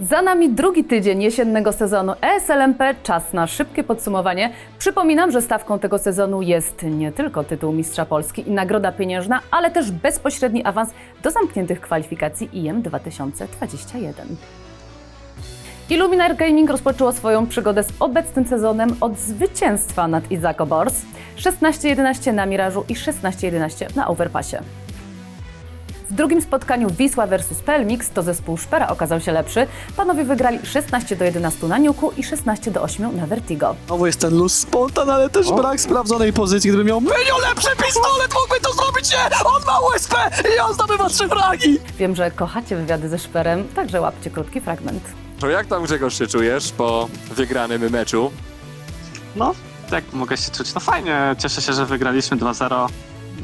Za nami drugi tydzień jesiennego sezonu ESLMP. Czas na szybkie podsumowanie. Przypominam, że stawką tego sezonu jest nie tylko tytuł Mistrza Polski i nagroda pieniężna, ale też bezpośredni awans do zamkniętych kwalifikacji IM 2021. Illuminar Gaming rozpoczęło swoją przygodę z obecnym sezonem od zwycięstwa nad Izako Bors 16-11 na Mirażu i 16-11 na Overpassie. W drugim spotkaniu Wisła versus Pelmix to zespół Szpera okazał się lepszy. Panowie wygrali 16 do 11 na Niuku i 16 do 8 na Vertigo. Znowu jest ten luz spontan, ale też brak sprawdzonej pozycji. Gdyby miał Menio lepszy pistolet, mógłby to zrobić, nie! On ma USP i on zdobywa trzy fragi! Wiem, że kochacie wywiady ze Szperem, także łapcie krótki fragment. To jak tam Grzegorz się czujesz po wygranym meczu? No, jak mogę się czuć? No fajnie, cieszę się, że wygraliśmy 2-0.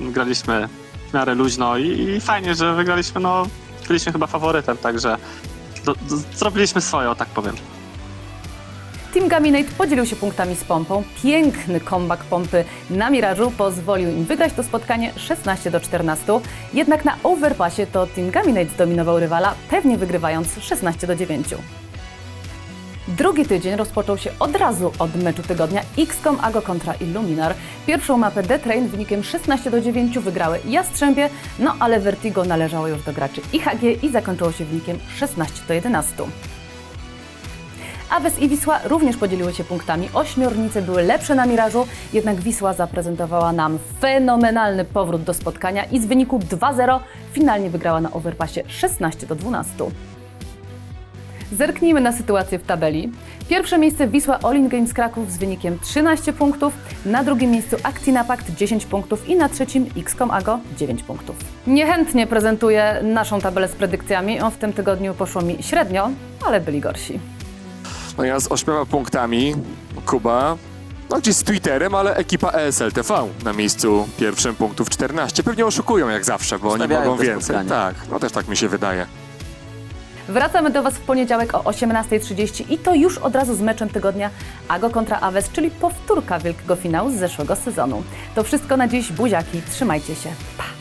Graliśmy w miarę luźno i, i fajnie, że wygraliśmy, no byliśmy chyba faworytem, także do, do, zrobiliśmy swoje, o tak powiem. Team Gaminate podzielił się punktami z Pompą. Piękny comeback Pompy na Mirażu pozwolił im wygrać to spotkanie 16 do 14. Jednak na Overpassie to Team Gaminate zdominował rywala, pewnie wygrywając 16 do 9. Drugi tydzień rozpoczął się od razu od meczu tygodnia XCOM Ago kontra Illuminar. Pierwszą mapę D-Train wynikiem 16 do 9 wygrały Jastrzębie, no ale Vertigo należało już do graczy IHG i zakończyło się wynikiem 16 do 11. Aves i Wisła również podzieliły się punktami. Ośmiornice były lepsze na Mirażu, jednak Wisła zaprezentowała nam fenomenalny powrót do spotkania i z wyniku 2-0 finalnie wygrała na Overpassie 16 do 12. Zerknijmy na sytuację w tabeli. Pierwsze miejsce Wisła Olin Games Kraków z wynikiem 13 punktów, na drugim miejscu Actinapact 10 punktów i na trzecim XCOM Ago 9 punktów. Niechętnie prezentuję naszą tabelę z predykcjami. O, w tym tygodniu poszło mi średnio, ale byli gorsi. No ja z ośmioma punktami, Kuba, no gdzieś z Twitterem, ale ekipa E ESLTV na miejscu pierwszym punktów 14. Pewnie oszukują jak zawsze, bo oni Stawiają mogą te więcej. spotkania. Tak, no też tak mi się wydaje. Wracamy do Was w poniedziałek o 18.30 i to już od razu z meczem tygodnia Ago kontra Aves, czyli powtórka wielkiego finału z zeszłego sezonu. To wszystko na dziś, buziaki, trzymajcie się, pa!